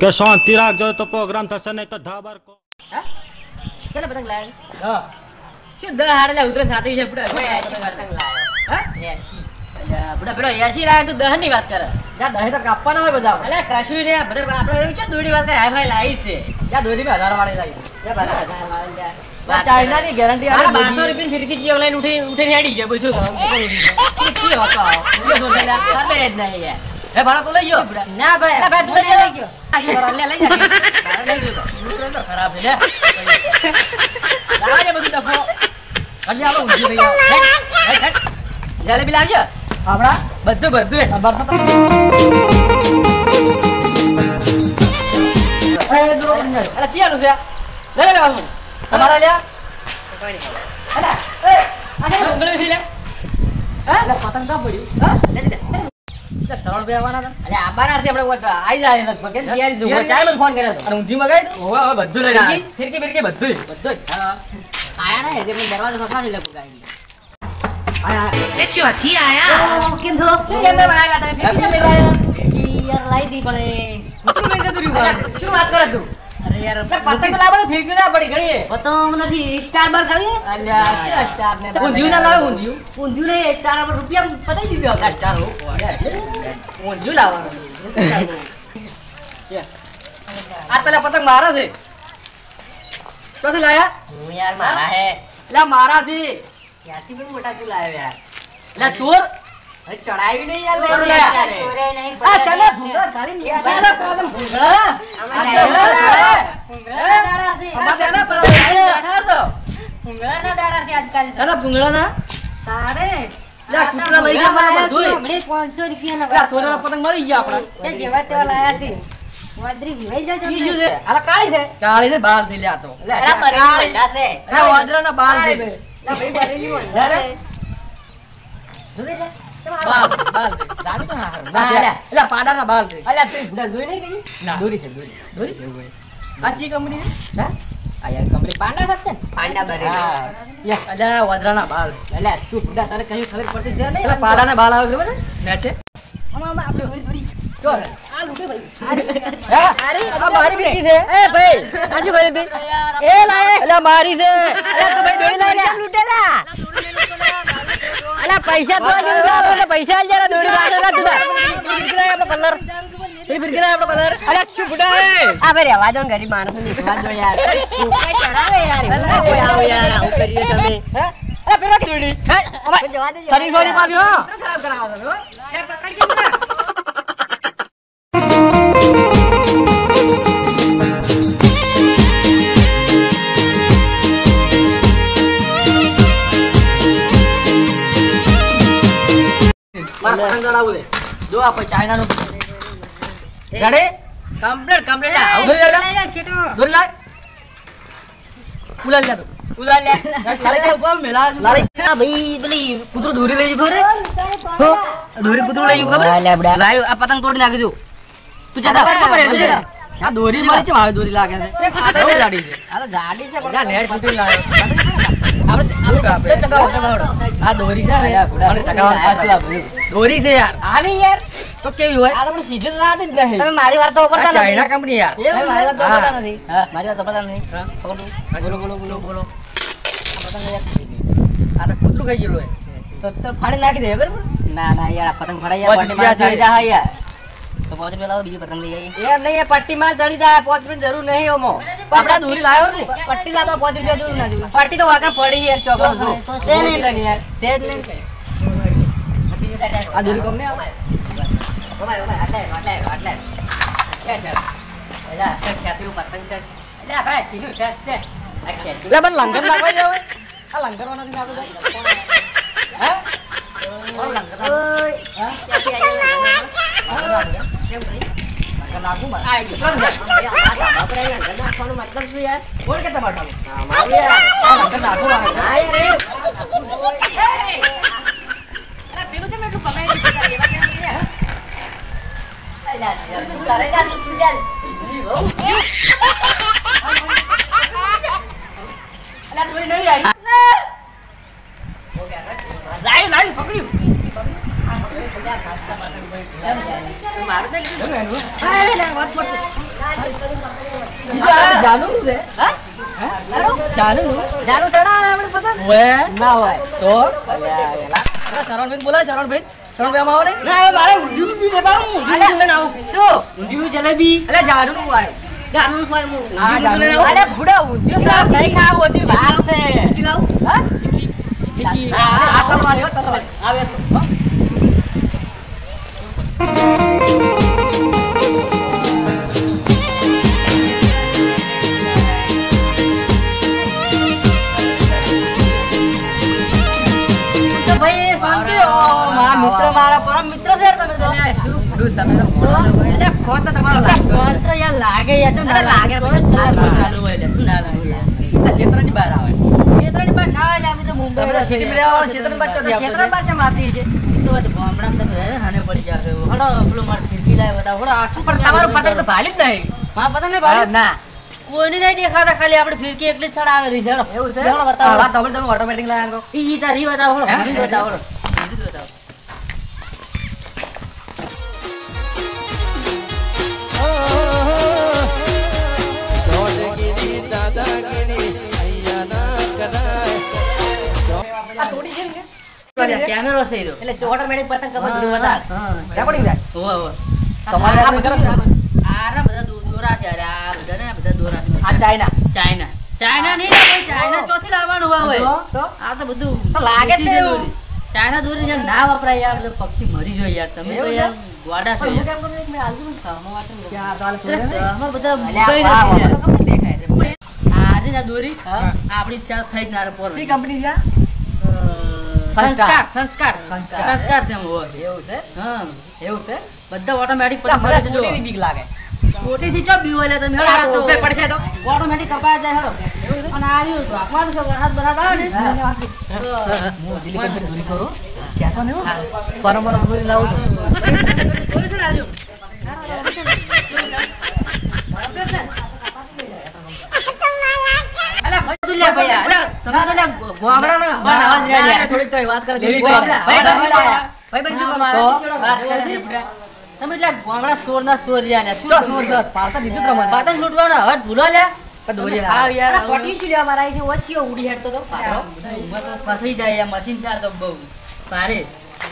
કે શાંતિ રાખજો તો પ્રોગ્રામ થશે નહીં તો ધાબર કો ચલો પતંગ લાવ્યો હા શું દસ હાડલા ઉતરણ થતી છે બડા પતંગ લાવ્યો હા એસી બડા પેલો એસી લાવ્યો તો દહની વાત કરે જા દહ તો કાપવાના હોય બધા અલે કશું ને બધા પણ આપણે એવું છે દોડી વાત કરે હાઈ લાવી છે જા દોડી બી હજાર વાળી લાવી જા બધા હજાર વાળી જ્યાં. ચાઇના ની ગેરંટી રૂપિયા ફિરકી જેવો લઈને ઉઠી ઉઠીને હેડી ગયા બોલ શું જ નહીં યાર. હે ભાડા તો લઈ ગયો. ના ભાઈ. અલા ભાઈ તું લઈ ગયો. આ શું કરો? લે લઈ જા લઈ જતો. મૂતરો તો ખરાબ છે લાવજે બધું ડફો. આવો હેટ, હેટ, હેટ. જલેબી લાવજો. આપણા બધું બધું એ. ખબર તો એ અલા ચિયાનું છે. લે લે લે વાસુ. તમારા લ્યા અલા એ આ શું છે લે હા પતંગ કા પડ્યું. હા? લે લે, લે. લે સરળ બે આવવાના હતા. અરે આબાના છે આપણે વોટ આઈ જાય લગભગ કેમ તૈયારી જોવો ચાર મને ફોન કર્યો હતો. અને ઊંધી મગાઈ દો ઓવા ઓવા બધું લઈને ફિરકી? ફિરકી ફિરકી બધું બધું આયા ને એટલે મેં દરવાજો ખખડાવી લખું ગાડી આયા. એ ચોથી આયા? કેમ છો? શું એમ બનાવેલા તમે? ફિરકી કેમ લાવ્યા યાર લાવી દી પણ લઈ. શું વાત કરે તું યાર પતંગ લાવો તો ફિરકી ના પડી ઘણી પતંગ નથી સ્ટાર બાર ખાવી અલ્યા સ્ટાર ને ઊંધિયું ના લાવે ઊંધિયું? ઊંધિયું નહીં સ્ટાર પર રૂપિયા પતાઈ દીધો આપણે. સ્ટાર હો ઊંધિયું લાવવાનું. આ પેલા પતંગ મારા છે. ક્યાંથી લાયા? હું યાર મારા હે. એટલે મારા છે ક્યાંથી પણ મોટા તું લાવ્યો? યાર એટલે ચોર. હવે ચડાવી નહીં યાર આ પતાઈ ભૂંગળા ખાલી આ પેલા પતંગ ભૂંગળા. આ દાડા દાડા. ભૂંગળા દાડા દાડા છો. ભૂંગળાના દાડા છે આજકાલ તો. દાદા ભૂંગળાના? તારે. લે, લઈ ગયા મારા બધુંય. હમણાં 500 રૂપિયાના એટલે સોનાના પતંગ મળી ગયા આપણા. તે જેવા તેવા લાયા છે. વાદળી વિવાઈ જાય ઈ શું છે? આ કાળી છે. કાળી છે બાલ થઈ લ્યા તો. અલા, બરેલી વંડા છે. અરે વાદળાના બાલ છે ના ભાઈ બરેલી વંડા છે. જોઈ લે. બાલ બાલ છે તો હા એટલે પાડાના બાલ છે અલ્યા, તું જોઈ નહીં ગઈ? ના દોરી છે, દોરી. દોરી આ કંપની છે હા? કંપની પાંડા સાથે પાંડા બરેલી. યા. અલ્યા વાદળાના બાલ અલ્યા, તું ભૂંડા તારે કઈ ખબર પડતી છે નહીં? એટલે પાડાના બાલ આવે ખબર છે નેચે આમાં, આમાં આપણે દોરી, દોરી. જો આ લૂંટે ભાઈ. હા? આ મારી બીકી છે એ ભાઈ, આ શું કર્યું તું? એ લાય. અલ્યા મારી છે અલ્યા, તું ભાઈ દોરી લાય લ્યા. અલ્યા, પૈસા તો આજે ઉધાર આપો એટલે પૈસા આલજે રે, દોરી તું. આપણો કલર. આપણો કલર. શું? આ ભાઈ રહેવા દો ગરીબ માણસને વિશ્વાસ જો યાર કોઈ ચડાવે યાર એવું કોઈ આવો યાર આવું કરીએ તમે હે? અલ્યા, પેલા કે હે? અમાર- જવા દે સરી સોરી પાછી હો ખરાબ કરાવો તમે, હો. યાર, પકડજે મને. મારા પતંગ જો આ કોઈ? Complete, complete. લઈ લે, છેટો. દોરી લાય ઉલાલ જા તું ઉધાર લે. લાડી ઉપર મેલા. લાડી આ ભાઈ પેલી કૂતરું દોરી લઈ ગયું ખબર દોરી કૂતરું લઈ ગયું ખબર લાયો આ પતંગ તોડી નાખજો તું જતા ખબર હે, તું જતા. આ દોરી મારી છે મારી દોરી લાગે છે જાડી છે આ તો ગાડી છે લાયો આપણે આવું કાપે ટકાવો, ટકાવો. આ દોરી છે ને મને દોરી છે યાર. આવી યાર. તો કેવી હોય? આ તો પણ રાત જ નહીં તમે મારી વાત તો આ ઉપરતા ચાઇના કંપની યાર. મારી વાત તો હા. નથી. મારી વાત તો નથી. બોલો બોલો બોલો બોલો. આ પતંગ તો કૂતરું ખાઈ ગયેલું હે તો તો ફાડી નાખી દે બરાબર? ના ના યાર આ પતંગ ફડાઈ યાર પટ્ટી ચડી. જાય યાર. તો પાંચ રૂપિયા લાવો બીજી પતંગ લઈ આવીએ. યાર નહીં પટ્ટી માં ચડી જાય પાંચ રૂપિયા જરૂર નહીં ઓમો. આપણે દૂરી લાયો ને. પટ્ટી લાવવા પાંચ રૂપિયા જોયું ના જોયું. પટ્ટી તો વાગણ પડી યાર ચોકડો તો છે નહીં. લગી યાર. છે જ નહીં. આ દોરી કંપની આવે ઓય ઓય આટલે આટલે આટલે. કે છે. એલા છે ખ્યાતિયું પતંગ છે. એલા ભાઈ કીધું કે છે. એટલે બન લંગર નાખવા જાવ. આ લંગર વાળા નથી નાખવા હે? કોણ લંગર? નાખે? ઓય, ક્યાંથી આયા? કેમ ભાઈ? નાખું મારે. આ ગયું ભાઈ, આ ધાબા ઘર નાખવાનો મતલબ પકડ્યું. શરણભાઈ બોલાય શરણભાઈ શરણભાઈ આવો ને ના મારે ઊંધિયું ઊંધિયું લેવા ઊંધિયું ઊંધિયું લઈને આવું શું? ઊંધિયું જલેબી એટલે જાનું નું હોય જાનું નું હોય હું ઊંધિયું ઊંધિયું લઈને જાનું. ભૂડા ઊંધિયું ખાવ, નહીં ખાવું હતું, વાર છે. ઊંધિયું લાવું હા? હા હા આ કરવાની આવે તો. તો કોઈની નહીં દેખાતા, ખાલી આપણે ફિરકી એકલી છે. હળો. એવું છે? બતાવો. તમે ઓટોમેટિક લાગો ઈ- તારી બતાવો, બતાવો, કેમેરો છે પતંગ. રેકોર્ડિંગ થાય. તમારે આ બધું બધા દોરા છે. અરે આ બધા ને બધા દોરા છે. આ ચાઇના. ચાઇના. ચાઇના નહીં રે ચાઇના ચોથી લાવવાનું હોય. તો તો? આ તો બધું લાગે છે દેશી એવું. દોરી. ચાઇના દોરી યાર ના વપરાય યાર તો પક્ષી મરી જાય યાર. તમે તો યાર ગોડા છો હું કેમ કરું? મેં બધા દેખાય. આ દોરી. આપણી ચાલ થઈ જ ના પોર કંપની આ? સંસ્કાર સંસ્કાર સંસ્કાર. સંસ્કાર છે એવું છે હા એવું છે બધા ઓટોમેટિક પેલા પતંગ મને ભરે છે જો બીક લાગે છોટીથી ચો બીવો લે તમે હેડો તો તો ઉપર પડશે તો ઓટોમેટિક કપાય જાય હેડો અને આવ્યું રહ્યું રાખવાનું છે વરસાદ બરસાદ આવે ને હું દિલ્હી કંપની છોરો ક્યાં છો ને હું પરમ પરમ દોરી લાવું છું છે ને આ રહ્યું? અલા, ભાઈ તું ભાઈ, અલા, તમે તો લે થોડીક તો વાત કરે ભાઈ, ભાઈ, શું શું તમારે કરો? વાત કરે. તમે એટલે ગોમડા સોરના સોર રહ્યા લે. શું સોર યાર? દીધું તમારે પતંગ લૂંટવાનો હવે ભૂલો લે પણ દોરી હા લાવે. યાર અલા, કોટી શું લેવા મારા છે ઓછીઓ ઉડી હેડતો તો પાડો. ફસાઈ જાય યાર મશીન ચાર તો બહુ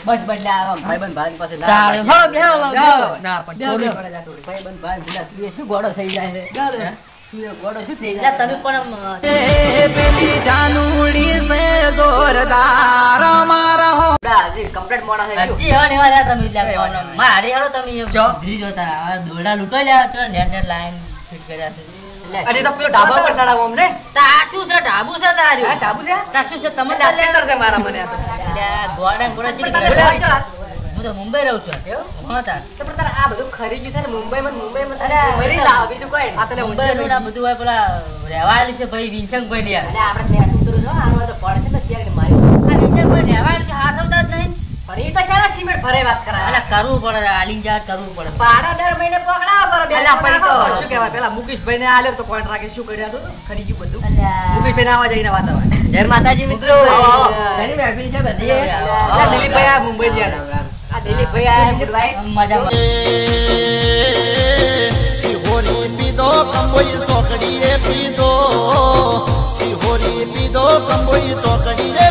બસ બદલે આ ભાઈ પાસે ના તારે, પાડે. હો, બેહો, બેહો, બેહો. ના પણ બેહો, થોડી બેહો. પડે જા થોડી. ભાઈબંધ ભાઈ પેલા તું એ શું ગોળો થઈ જાય તમે પણ બા, હજી complete મોડા થઈ ગયું. હજી હવે લેવા રહ્યા તમે એટલે મારા હારી હાલો તમે જો. ધીરી જોતા આ દોરડા લૂંટો લ્યા ચલો નેટ નેટ લાઈન ફિટ કર્યા છે અરે તો પેલો ઢાબા પર ચડાવો અમને. તા શું છે ઢાબુ છે હા, ઢાબુ છે? તા શું છે તમે આ છે મારા મને. ગોડા ગોડા ચીરી કરે. હું તો મુંબઈ રહું છું હા તાર તો પણ તારે આ બધું ખરી ગયું છે ને મુંબઈમાં ને મુંબઈમાં તારે મરી લાવો, બીજું કોઈ આ તને મુંબઈ રોડ આ બધું હોય પેલા રહેવાયેલું છે ભાઈ વિંચંગભાઈ ને યાર અરે આપણે ત્યાં ઉતરું છો, આનું તો પડશે ને ત્યારે મારી. આ વિંચંગભાઈ રહેવાયેલું છે હા સમજતા જ નહીં પણ તો સારા સિમેન્ટ ભરે વાત કરાવે. એટલે કરવું પડે આલિંગ જાત કરવું પડે પાડા દર મહિને પકડાવો પર પેલા પડી તો શું કહેવાય, પેલા મુકેશભાઈને આલ્યો તો કોન્ટ્રાક્ટ શું કર્યા હતું? ખરી ગયું બધું. અલ્યા. મુકેશભાઈને આવા જઈને વાત આવે. જય માતાજી મિત્રો. ઘણી મહેફિલ છે બધી. દિલીપભાઈ આ મુંબઈ. મજામાં સિહોરી પીધો કંબોઈ ચોકડીએ પીધો. સિહોરી પીધો કંબોઈ ચોકડીએ